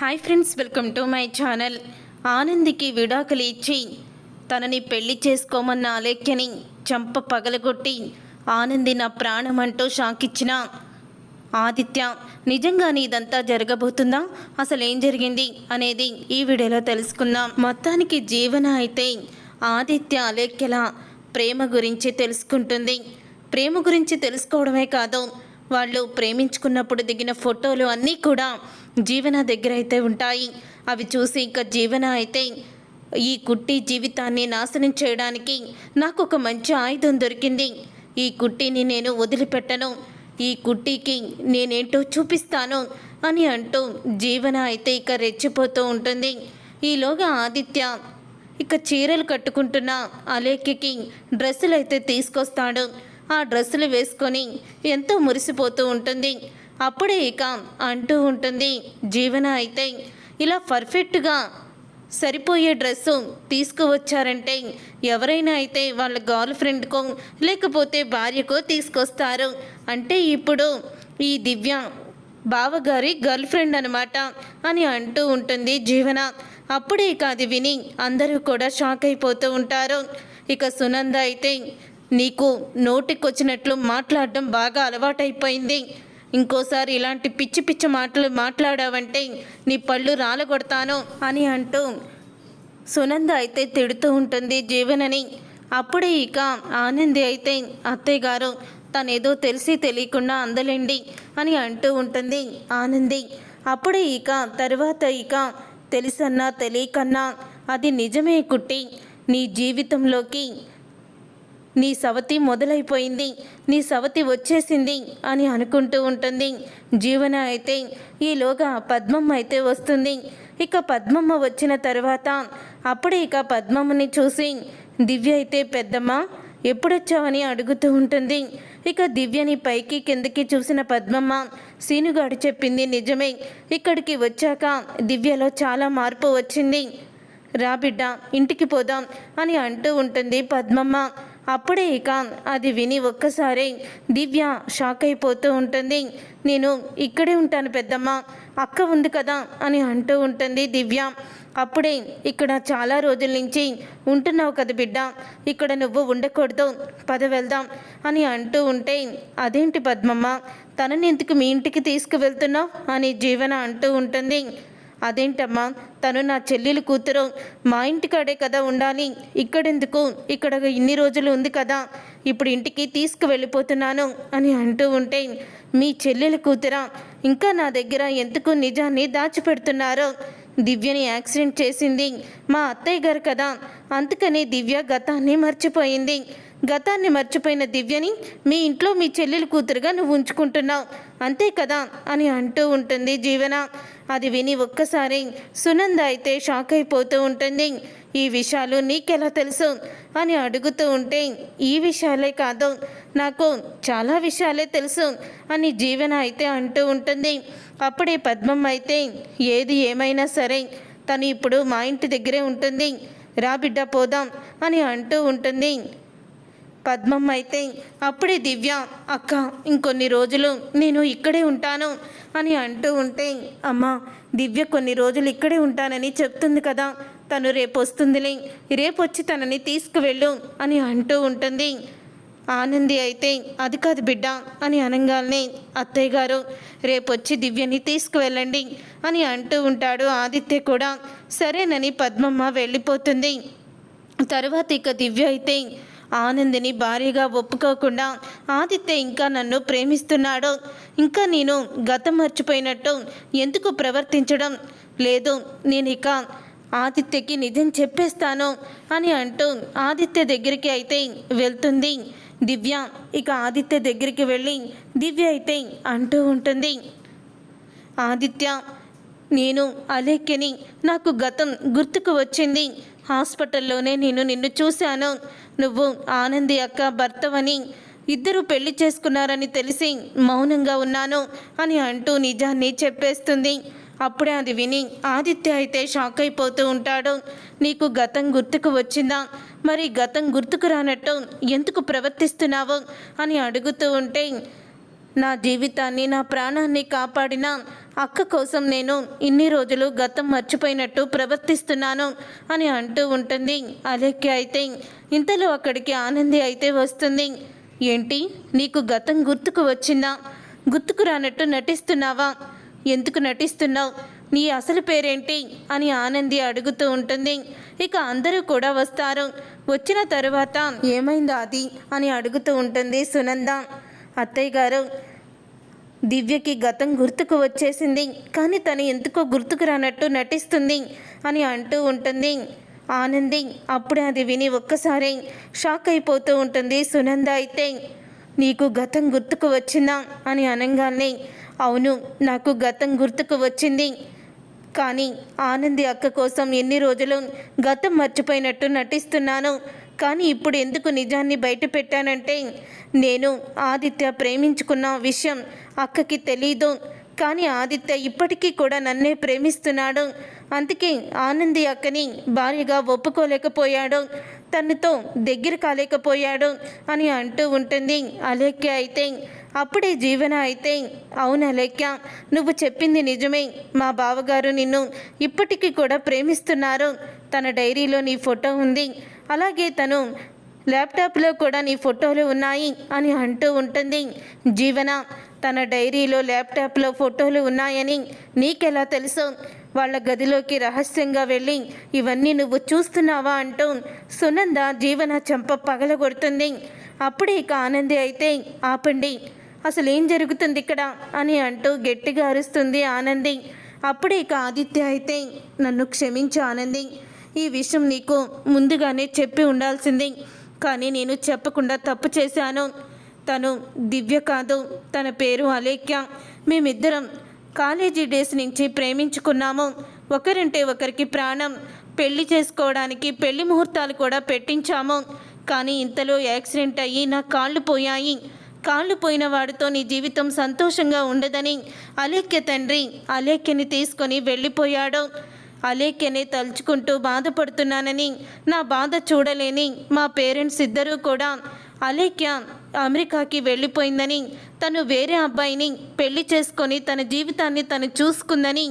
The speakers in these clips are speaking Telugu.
Hi friends welcome to my channel. ఆనందికి విడాకులు ఇచ్చి తనని పెళ్ళి చేసుకోమన్న అలేఖ్యని చంప పగలగొట్టి ఆనంది నా ప్రాణం అంటూ షాక్ ఇచ్చిన ఆదిత్య నిజంగానే ఇదంతా జరగబోతుందా? అసలు ఏం జరిగింది? అనేది ఈ వీడియోలో తెలుసుకుందాం. మొత్తానికి జీవన అయితే ఆదిత్య అలేఖ్యల ప్రేమ గురించి తెలుసుకుంటుంది. ప్రేమ గురించి తెలుసుకోవడమే కాదు వాళ్ళు ప్రేమించుకున్నప్పుడు దిగిన ఫోటోలు అన్నీ కూడా జీవన దగ్గర అయితే ఉంటాయి. అవి చూసి ఇంకా జీవన అయితే ఈ కుట్టి జీవితాన్ని నాశనం చేయడానికి నాకు ఒక మంచి ఆయుధం దొరికింది. ఈ కుట్టిని నేను వదిలిపెట్టను. ఈ కుట్టికి నేనేంటో చూపిస్తాను అని అంటూ జీవన అయితే ఇక రెచ్చిపోతూ ఉంటుంది. ఈలోగా ఆదిత్య ఇక చీరలు కట్టుకుంటున్న అలేఖ్యకి డ్రెస్సులు అయితే తీసుకొస్తాడు. ఆ డ్రెస్సులు వేసుకొని ఎంతో మురిసిపోతూ ఉంటుంది. అప్పుడే ఇక అంటూ ఉంటుంది జీవన అయితే ఇలా పర్ఫెక్ట్గా సరిపోయే డ్రెస్సు తీసుకువచ్చారంటే ఎవరైనా అయితే వాళ్ళ గర్ల్ ఫ్రెండ్కో లేకపోతే భార్యకో తీసుకొస్తారు. అంటే ఇప్పుడు ఈ దివ్య బావగారి గర్ల్ ఫ్రెండ్ అనమాట అని అంటూ ఉంటుంది జీవన. అప్పుడే ఇక అది విని అందరూ కూడా షాక్ అయిపోతూ ఉంటారు. ఇక సునంద అయితే నీకు నోటికొచ్చినట్లు మాట్లాడడం బాగా అలవాటైపోయింది. ఇంకోసారి ఇలాంటి పిచ్చి పిచ్చి మాటలు మాట్లాడావంటే నీ పళ్ళు రాలగొడతాను అని అంటూ సునంద అయితే తిడుతూ ఉంటుంది జీవనని. అప్పుడే ఇక ఆనంది అయితే అత్తయ్య గారు తనేదో తెలిసి తెలియకుండా అందలేండి అని అంటూ ఉంటుంది ఆనంది. అప్పుడే ఇక తర్వాత ఇక తెలుసన్నా తెలియకన్నా అది నిజమే కుట్టి నీ జీవితంలోకి నీ సవతి మొదలైపోయింది నీ సవతి వచ్చేసింది అని అనుకుంటూ ఉంటుంది. జీవన అయితే ఈలోగా పద్మమ్మ అయితే వస్తుంది. ఇక పద్మమ్మ వచ్చిన తర్వాత అప్పుడే ఇక పద్మమ్మని చూసి దివ్య అయితే పెద్దమ్మ ఎప్పుడొచ్చావని అడుగుతూ ఉంటుంది. ఇక దివ్యని పైకి కిందకి చూసిన పద్మమ్మ సీనుగాడు చెప్పింది నిజమే. ఇక్కడికి వచ్చాక దివ్యలో చాలా మార్పు వచ్చింది. రా బిడ్డ ఇంటికి పోదాం అని అంటూ ఉంటుంది పద్మమ్మ. అప్పుడే ఇక అది విని ఒక్కసారి దివ్య షాక్ అయిపోతూ ఉంటుంది. నేను ఇక్కడే ఉంటాను పెద్దమ్మ అక్క ఉంది కదా అని అంటూ ఉంటుంది దివ్య. అప్పుడే ఇక్కడ చాలా రోజుల నుంచి ఉంటున్నావు కదా బిడ్డ ఇక్కడ నువ్వు ఉండకూడదు పద వెళ్దాం అని అంటూ ఉంటే అదేంటి పద్మమ్మ తనని ఎందుకు మీ ఇంటికి తీసుకువెళ్తున్నావు? అని జీవన అంటూ ఉంటుంది. అదేంటమ్మా? తను నా చెల్లెలు కూతురు మా ఇంటికాడే కదా ఉండాలి. ఇక్కడెందుకు? ఇక్కడ ఇన్ని రోజులు ఉంది కదా. ఇప్పుడు ఇంటికి తీసుకువెళ్ళిపోతున్నాను అని అంటూ ఉంటే మీ చెల్లెలు కూతురా ఇంకా నా దగ్గర ఎందుకు నిజాన్ని దాచిపెడుతున్నారు? దివ్యని యాక్సిడెంట్ చేసింది మా అత్తయ్య గారు కదా. అందుకని దివ్య గతాన్ని మర్చిపోయింది. గతాన్ని మర్చిపోయిన దివ్యని మీ ఇంట్లో మీ చెల్లెలు కూతురుగా నువ్వు ఉంచుకుంటున్నావు. అంతే కదా అని అంటూ ఉంటుంది జీవన. అది విని ఒక్కసారి సునంద అయితే షాక్ అయిపోతూ ఉంటుంది. ఈ విషయాలు నీకెలా తెలుసు? అని అడుగుతూ ఉంటే ఈ విషయాలే కాదు నాకు చాలా విషయాలే తెలుసు అని జీవన అయితే అంటూ ఉంటుంది. అప్పుడే పద్మం అయితే ఏది ఏమైనా సరే తను ఇప్పుడు మా ఇంటి దగ్గరే ఉంటుంది. రా బిడ్డ పోదాం అని అంటూ ఉంటుంది. పద్మమ్మ అయితే అప్పుడే దివ్య అక్క ఇంకొన్ని రోజులు నేను ఇక్కడే ఉంటాను అని అంటూ ఉంటే అమ్మ దివ్య కొన్ని రోజులు ఇక్కడే ఉంటానని చెప్తుంది కదా తను రేపు వస్తుందిలే రేపు వచ్చి తనని తీసుకువెళ్ళు అని అంటూ ఉంటుంది. ఆనంది అయితే అది కాదు బిడ్డ అని అనగానే అత్తయ్య గారు రేపొచ్చి దివ్యని తీసుకువెళ్ళండి అని అంటూ ఉంటాడు ఆదిత్య కూడా. సరేనని పద్మమ్మ వెళ్ళిపోతుంది. తర్వాత ఇక దివ్య అయితే ఆనందిని భారీగా ఒప్పుకోకుండా ఆదిత్య ఇంకా నన్ను ప్రేమిస్తున్నాడు. ఇంకా నేను గతం మర్చిపోయినట్టు ఎందుకు ప్రవర్తించడం? లేదు నేను ఇక ఆదిత్యకి నిజం చెప్పేస్తాను అని అంటూ ఆదిత్య దగ్గరికి అయితే వెళ్తుంది. దివ్య ఇక ఆదిత్య దగ్గరికి వెళ్ళి దివ్య అయితే అంటూ ఉంటుంది. ఆదిత్య నేను అలేఖ్యని నాకు గతం గుర్తుకు వచ్చింది. హాస్పిటల్లోనే నేను నిన్ను చూశాను. నువ్వు ఆనంది అక్క భర్తవని ఇద్దరు పెళ్ళి చేసుకున్నారని తెలిసి మౌనంగా ఉన్నాను అని అంటూ నిజాన్ని చెప్పేస్తుంది. అప్పుడే అది విని ఆదిత్య అయితే షాక్ అయిపోతూ ఉంటాడు. నీకు గతం గుర్తుకు వచ్చిందా? మరి గతం గుర్తుకు రానట్టు ఎందుకు ప్రవర్తిస్తున్నావు? అని అడుగుతూ ఉంటే నా జీవితాన్ని నా ప్రాణాన్ని కాపాడిన అక్క కోసం నేను ఇన్ని రోజులు గతం మర్చిపోయినట్టు ప్రవర్తిస్తున్నాను అని అంటూ ఉంటుంది. అలేఖ్య అయితే ఇంతలో అక్కడికి ఆనంది అయితే వస్తుంది. ఏంటి? నీకు గతం గుర్తుకు వచ్చిందా? గుర్తుకు రానట్టు నటిస్తున్నావా? ఎందుకు నటిస్తున్నావు? నీ అసలు పేరేంటి? అని ఆనంది అడుగుతూ ఉంటుంది. ఇక అందరూ కూడా వస్తారు. వచ్చిన తరువాత ఏమైందో అది అని అడుగుతూ ఉంటుంది సునంద. అత్తయ్య గారు దివ్యకి గతం గుర్తుకు వచ్చేసింది. కానీ తను ఎందుకో గుర్తుకు రానట్టు నటిస్తుంది అని అంటూ ఉంటుంది. ఆనంది అప్పుడే అది విని ఒక్కసారి షాక్ అయిపోతూ ఉంటుంది. సునంద అయితే నీకు గతం గుర్తుకు వచ్చిందా అని అనగానే అవును నాకు గతం గుర్తుకు వచ్చింది. కానీ ఆనంది అక్క కోసం ఎన్ని రోజులు గతం మర్చిపోయినట్టు నటిస్తున్నాను. కానీ ఇప్పుడు ఎందుకు నిజాన్ని బయట పెట్టానంటే నేను ఆదిత్య ప్రేమించుకున్న విషయం అక్కకి తెలీదు. కానీ ఆదిత్య ఇప్పటికీ కూడా నన్నే ప్రేమిస్తున్నాడు. అందుకే ఆనంది అక్కని భార్యగా ఒప్పుకోలేకపోయాడు. తనతో దగ్గర కాలేకపోయాడు అని అంటూ ఉంటుంది అలేఖ్య అయితే. అప్పుడే జీవన అయితే అవును అలేఖ్య నువ్వు చెప్పింది నిజమే. మా బావగారు నిన్ను ఇప్పటికీ కూడా ప్రేమిస్తున్నారు. తన డైరీలో నీ ఫోటో ఉంది. అలాగే తను ల్యాప్టాప్లో కూడా నీ ఫోటోలు ఉన్నాయి అని అంటూ ఉంటుంది జీవన. తన డైరీలో ల్యాప్టాప్లో ఫోటోలు ఉన్నాయని నీకెలా తెలుసు? వాళ్ళ గదిలోకి రహస్యంగా వెళ్ళి ఇవన్నీ నువ్వు చూస్తున్నావా? అంటూ సునంద జీవన చెంప పగలగొడుతుంది. అప్పుడే ఇక ఆనంది అయితే ఆపండి అసలు ఏం జరుగుతుంది ఇక్కడ అని అంటూ గట్టిగా అరుస్తుంది ఆనంది. అప్పుడే ఇక ఆదిత్య అయితే నన్ను క్షమించు ఆనంది ఈ విషయం నీకు ముందుగానే చెప్పి ఉండాల్సింది. కానీ నేను చెప్పకుండా తప్పు చేశాను. తను దివ్య కాదు. తన పేరు అలేఖ్య. మేమిద్దరం కాలేజీ డేస్ నుంచి ప్రేమించుకున్నాము. ఒకరంటే ఒకరికి ప్రాణం. పెళ్ళి చేసుకోవడానికి పెళ్ళి ముహూర్తాలు కూడా పెట్టించాము. కానీ ఇంతలో యాక్సిడెంట్ అయ్యి నా కాళ్ళు పోయాయి. కాళ్ళు పోయిన వాడితో నీ జీవితం సంతోషంగా ఉండదని అలేఖ్య తండ్రి అలేఖ్యని తీసుకొని వెళ్ళిపోయాడు. అలేఖ్యని తలుచుకుంటూ బాధపడుతున్నానని నా బాధ చూడలేని మా పేరెంట్స్ ఇద్దరూ కూడా అలేఖ్య అమెరికాకి వెళ్ళిపోయిందని తను వేరే అబ్బాయిని పెళ్ళి చేసుకొని తన జీవితాన్ని తను చూసుకుందని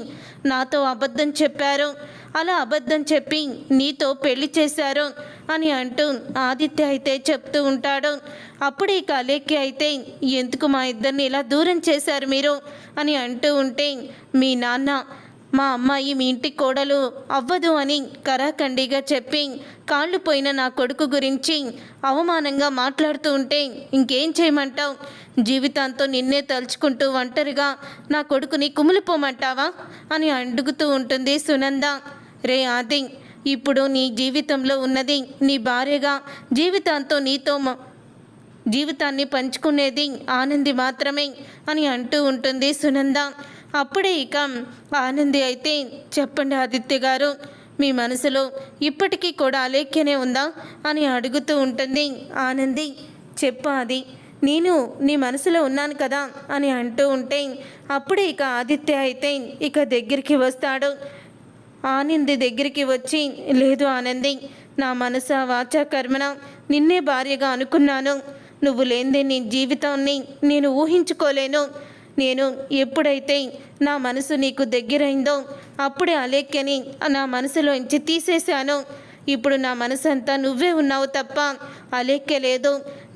నాతో అబద్ధం చెప్పారు. అలా అబద్ధం చెప్పి నీతో పెళ్ళి చేశారు అని అంటూ ఆదిత్య అయితే చెప్తూ ఉంటాడు. అప్పుడు ఇక అలేఖ్య అయితే ఎందుకు మా ఇద్దరిని ఇలా దూరం చేశారు మీరు? అని అంటూ ఉంటే మీ నాన్న మా అమ్మాయి మీ ఇంటి కోడలు అవ్వదు అని కరాఖండిగా చెప్పి కాళ్ళు పోయిన నా కొడుకు గురించి అవమానంగా మాట్లాడుతూ ఉంటే ఇంకేం చేయమంటావు? జీవితాంతో నిన్నే తలుచుకుంటూ ఒంటరిగా నా కొడుకుని కుమిలిపోమంటావా? అని అడుగుతూ ఉంటుంది సునంద. రే ఆది ఇప్పుడు నీ జీవితంలో ఉన్నది నీ భార్యగా జీవితాంతో నీతో జీవితాన్ని పంచుకునేది ఆనంది మాత్రమే అని అంటూ ఉంటుంది సునంద. అప్పుడే ఇక ఆనంది అయితే చెప్పండి ఆదిత్య గారు మీ మనసులో ఇప్పటికీ కూడా అలేఖ్యనే ఉందా అని అడుగుతూ ఉంటుంది ఆనంది. చెప్పు అది నేను నీ మనసులో ఉన్నాను కదా అని అంటూ ఉంటే అప్పుడే ఇక ఆదిత్య అయితే ఇక దగ్గరికి వస్తాడు. ఆనంది దగ్గరికి వచ్చి లేదు ఆనంది నా మనస వాచా కర్మన నిన్నే భార్యగా అనుకున్నాను. నువ్వు లేనిదే నీ జీవితాన్ని నేను ఊహించుకోలేను. నేను ఎప్పుడైతే నా మనసు నీకు దగ్గరైందో అప్పుడే అలేఖ్యని నా మనసులోంచి తీసేశాను. ఇప్పుడు నా మనసు అంతా నువ్వే ఉన్నావు తప్ప అలేఖ్య లేదు.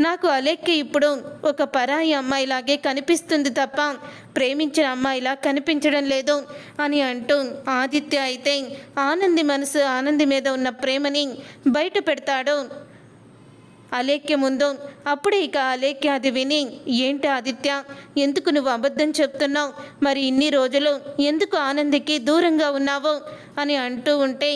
నాకు అలేఖ్య ఇప్పుడు ఒక పరాయి అమ్మాయిలాగే కనిపిస్తుంది తప్ప ప్రేమించిన అమ్మాయిలా కనిపించడం లేదు అని అంటూ ఆదిత్య అయితే ఆనంది మనసు ఆనంది మీద ఉన్న ప్రేమని బయట పెడతాడు. అలేఖ్య అప్పుడే ఇక అలేఖ్య అది విని ఏంటి ఆదిత్య ఎందుకు నువ్వు అబద్ధం చెప్తున్నావు? మరి ఇన్ని రోజులు ఎందుకు ఆనందికి దూరంగా ఉన్నావు? అని అంటూ ఉంటే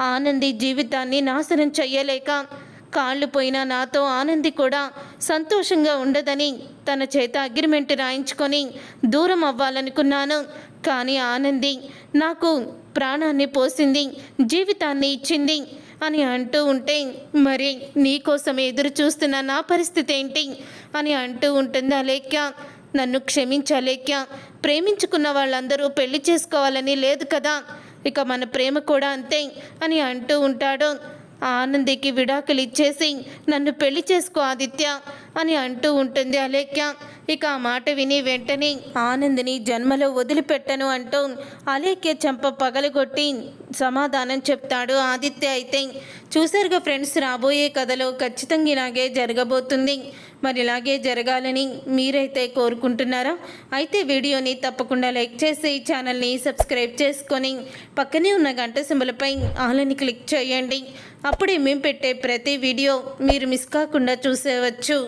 ఆనంది జీవితాన్ని నాశనం చెయ్యలేక కాళ్ళు పోయిన నాతో ఆనంది కూడా సంతోషంగా ఉండదని తన చేత అగ్రిమెంట్ రాయించుకొని దూరం అవ్వాలనుకున్నాను. కానీ ఆనంది నాకు ప్రాణాన్ని పోసింది జీవితాన్ని ఇచ్చింది. అని అంటూ ఉంటే మరి నీకోసం ఎదురు చూస్తున్న నా పరిస్థితి ఏంటి? అని అంటూ ఉంటుంది అలేఖ్య. నన్ను క్షమించలేక ప్రేమించుకున్న వాళ్ళందరూ పెళ్ళి చేసుకోవాలని లేదు కదా. ఇక మన ప్రేమ కూడా అంతే అని అంటూ ఉంటాడు. ఆనందికి విడాకులు ఇచ్చేసి నన్ను పెళ్ళి చేసుకో ఆదిత్య. అని అంటూ ఉంటుంది అలేఖ్య. ఇక ఆ మాట విని వెంటనే ఆనందిని జన్మలో వదిలిపెట్టను అంటూ అలేఖ్య చెంప పగలగొట్టి సమాధానం చెప్తాడు ఆదిత్య అయితే. చూసారుగా ఫ్రెండ్స్ రాబోయే కథలో ఖచ్చితంగా ఇలాగే జరగబోతుంది. మరి ఇలాగే జరగాలని మీరైతే కోరుకుంటున్నారా? అయితే వీడియోని తప్పకుండా లైక్ చేసి ఛానల్ని సబ్స్క్రైబ్ చేసుకొని పక్కనే ఉన్న గంట సింబలపై ఆలని క్లిక్ చేయండి. అప్పుడే మేము పెట్టే ప్రతి వీడియో మీరు మిస్ కాకుండా చూసేవచ్చు.